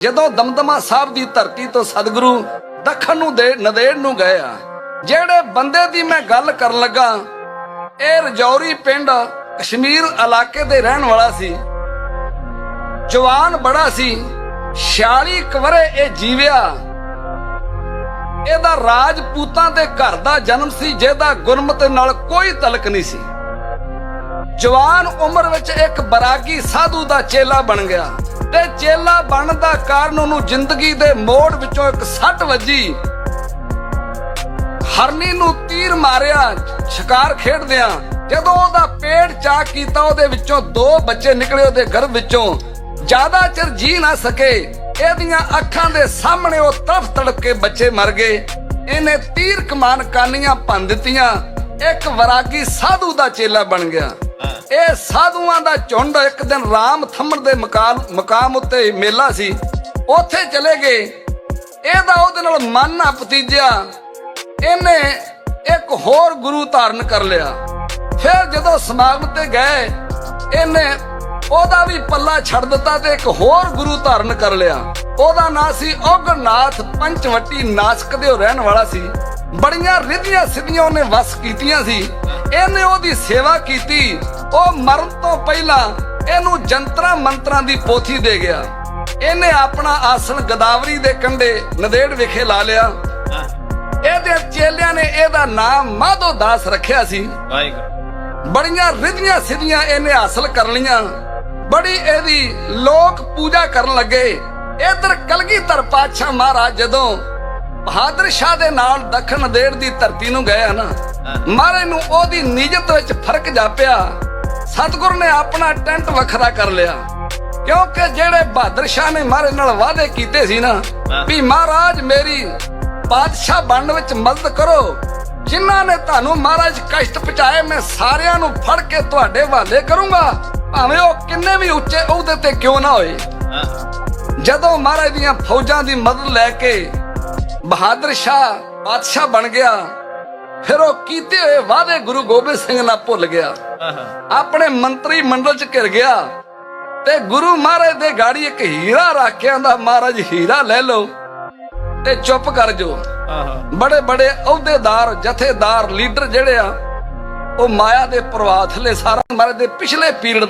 ਜਦੋਂ ਦਮਦਮਾ ਸਾਹਿਬ ਦੀ ਧਰਤੀ ਤੋਂ ਸਤਿਗੁਰੂ ਦੱਖਣ ਨੂੰ ਦੇ, ਨਦੇੜ ਨੂੰ ਗਏ ਆ, ਜਿਹੜੇ ਬੰਦੇ ਦੀ ਮੈਂ ਗੱਲ ਕਰਨ ਲੱਗਾ, ਇਹ ਰਜੌਰੀ ਪਿੰਡ ਕਸ਼ਮੀਰ ਇਲਾਕੇ ਦੇ ਰਹਿਣ ਵਾਲਾ ਸੀ। ਜਵਾਨ ਬੜਾ ਸੀ 46 ਕਵਰੇ ਇਹ ਜੀਵਿਆ। ਇਹਦਾ ਰਾਜਪੂਤਾਂ ਦੇ ਘਰ ਦਾ ਜਨਮ ਸੀ, ਜਿਹਦਾ ਗੁਰਮਤ ਨਾਲ ਕੋਈ ਤਲਕ ਨਹੀਂ ਸੀ। ਜਵਾਨ ਉਮਰ ਵਿੱਚ ਇੱਕ ਬਰਾਗੀ ਸਾਧੂ ਦਾ ਚੇਲਾ ਬਣ ਗਿਆ। ਤੇ ਚੇਲਾ ਬਣਨ ਦਾ ਕਾਰਨ ਉਹਨੂੰ ਜ਼ਿੰਦਗੀ ਦੇ ਮੋੜ ਵਿੱਚੋਂ ਇੱਕ ਸੱਟ ਵੱਜੀ। ਹਰਨੀ ਨੂੰ ਤੀਰ ਮਾਰਿਆ, ਸ਼ਿਕਾਰ ਖੇਡਦਿਆਂ। ਜਦੋਂ ਉਹਦਾ ਪੇਟ ਚਾਕ ਕੀਤਾ, ਉਹਦੇ ਵਿੱਚੋਂ ਦੋ ਬੱਚੇ ਨਿਕਲੇ ਉਹਦੇ ਗਰਭ ਵਿੱਚੋਂ। ਜ਼ਿਆਦਾ ਚਿਰ ਜੀ ਨਾ ਸਕੇ, ਇਹਦੀਆਂ ਅੱਖਾਂ ਦੇ ਸਾਹਮਣੇ ਉਹ ਤੜਫ ਤੜਪ ਕੇ ਬੱਚੇ ਮਰ ਗਏ। ਇਹਨੇ ਤੀਰ ਕਮਾਨ ਕਾਨੀਆਂ ਭੰਨ ਦਿੱਤੀਆਂ। ਇੱਕ ਵਰਾਗੀ ਸਾਧੂ ਦਾ ਚੇਲਾ ਬਣ ਗਿਆ। ਇਹ ਸਾਧੂਆਂ ਦਾ ਝੁੰਡ ਇੱਕ ਦਿਨ ਰਾਮ ਥੰਮੜ ਦੇ ਮਕਾਮ ਮਕਾਮ ਉੱਤੇ ਮੇਲਾ ਸੀ। ਉੱਥੇ ਚਲੇ ਗਏ। ਇਹਦਾ ਉਹਦੇ ਨਾਲ ਮਨ ਨਾ ਪਤੀਜਿਆ ਇਹਨੇ ਇੱਕ ਹੋਰ ਗੁਰੂ ਧਾਰਨ ਕਰ ਲਿਆ। ਫਿਰ ਜਦੋਂ ਸਮਾਗਮ ਤੇ ਗਏ, ਇਹਨੇ ਉਹਦਾ ਵੀ ਪੱਲਾ ਛੱਡ ਦਿੱਤਾ ਤੇ ਇੱਕ ਹੋਰ ਗੁਰੂ ਧਾਰਨ ਕਰ ਲਿਆ। ਉਹਦਾ ਨਾਂ ਸੀ ਔਗਨਾਥ ਪੰਚਵਟੀ ਨਾਸਕ ਦੇ ਰਹਿਣ ਵਾਲਾ ਸੀ। ਬੜੀਆਂ ਰਿਧੀਆਂ ਸਿੱਧੀਆਂ ਉਹਨੇ ਵਸ ਕੀਤੀਆਂ ਸੀ। ਇਹਨੇ ਉਹਦੀ ਸੇਵਾ ਕੀਤੀ। ਉਹ ਮਰਨ ਤੋਂ ਪਹਿਲਾਂ ਇਹਨੂੰ ਜੰਤਰਾਂ ਮੰਤਰਾਂ ਦੀ ਪੋਥੀ ਦੇ ਗਿਆ। ਇਹਨੇ ਆਪਣਾ ਆਸਣ ਗਦਾਵਰੀ ਦੇ ਕੰਢੇ ਨਦੇੜ ਵਿਖੇ ਲਾ ਲਿਆ। ਇਹਦੇ ਚੇਲਿਆਂ ਨੇ ਇਹਦਾ ਨਾਮ ਮਾਧੋ ਦਾਸ ਰੱਖਿਆ ਸੀ। ਵਾਹਿਗੁਰੂ। ਬੜੀਆਂ ਰਿਧੀਆਂ ਸਿੱਧੀਆਂ ਇਹਨੇ ਹਾਸਲ ਕਰ ਲਈਆਂ। ਬੜੀ ਇਹਦੀ ਲੋਕ ਪੂਜਾ ਕਰਨ ਲੱਗੇ। ਇਧਰ ਕਲਗੀਧਰ ਪਾਤਸ਼ਾਹ ਮਹਾਰਾਜ ਜਦੋਂ ਬਹਾਦਰ ਸ਼ਾਹ ਦੇ ਨਾਲ ਦੱਖਣ ਦੇੜ ਦੀ ਧਰਤੀ ਨੂੰ ਗਏ ਨਾ ਮਹਾਰਾਜ ਨੂੰ ਉਹਦੀ ਨੀਜਤ ਵਿੱਚ ਫ਼ਰਕ ਜਾਪਿਆ। ਸਤਿਗੁਰ ਨੇ ਆਪਣਾ ਟੈਂਟ ਵੱਖਰਾ ਕਰ ਲਿਆ। ਕਿਉਂਕਿ ਜਿਹੜੇ ਬਹਾਦਰ ਸ਼ਾਹ ਨੇ ਮਹਾਰਾਜ ਨਾਲ ਵਾਅਦੇ ਕੀਤੇ ਸੀ ਨਾ ਵੀ ਮਹਾਰਾਜ ਮੇਰੀ ਬਾਦਸ਼ਾਹ ਬਣਨ ਵਿੱਚ ਮਦਦ ਕਰੋ। ਜਿਨ੍ਹਾਂ ਨੇ ਤੁਹਾਨੂੰ ਮਹਾਰਾਜ ਕਸ਼ਟ ਪਹੁੰਚਾਏ ਮੈਂ ਸਾਰਿਆਂ ਨੂੰ ਫੜ ਕੇ ਤੁਹਾਡੇ ਹਵਾਲੇ ਕਰੂੰਗਾ। ਭਾਵੇਂ ਉਹ ਕਿੰਨੇ ਵੀ ਉੱਚੇ ਅਹੁਦੇ ਤੇ ਕਿਉਂ ਨਾ ਹੋਏ। ਜਦੋਂ ਮਹਾਰਾਜ ਦੀਆਂ ਫੌਜਾਂ ਦੀ ਮਦਦ ਲੈ ਕੇ ਬਹਾਦਰ ਸ਼ਾਹ ਬਾਦਸ਼ਾਹ ਬਣ ਗਿਆ। ਫਿਰ ਉਹ ਕੀਤੇ ਹੋਏ ਵਾਅਦੇ ਗੁਰੂ ਗੋਬਿੰਦ ਸਿੰਘ ਨਾਲ ਭੁੱਲ ਗਿਆ। ਆਪਣੇ ਮੰਤਰੀ ਮੰਡਲ ਚ ਘਿਰ ਗਿਆ ਤੇ ਗੁਰੂ ਮਹਾਰਾਜ ਦੇ ਗਾੜੀ ਇੱਕ ਹੀਰਾ ਰੱਖ ਕੇ ਆਂਦਾ ਮਹਾਰਾਜ ਹੀਰਾ ਲੈ ਲਓ ਤੇ ਚੁੱਪ ਕਰ ਜੋ ਬੜੇ ਬੜੇ ਅਹੁਦੇਦਾਰ ਜਥੇਦਾਰ ਲੀਡਰ ਜਿਹੜੇ ਆ ਉਹ ਮਾਇਆ ਦੇ ਪ੍ਰਵਾਹ ਥੱਲੇ ਸਾਰਾ ਮਹਾਰਾਜ ਦੇ ਪਿਛਲੇ ਪੀਰੀਅਡ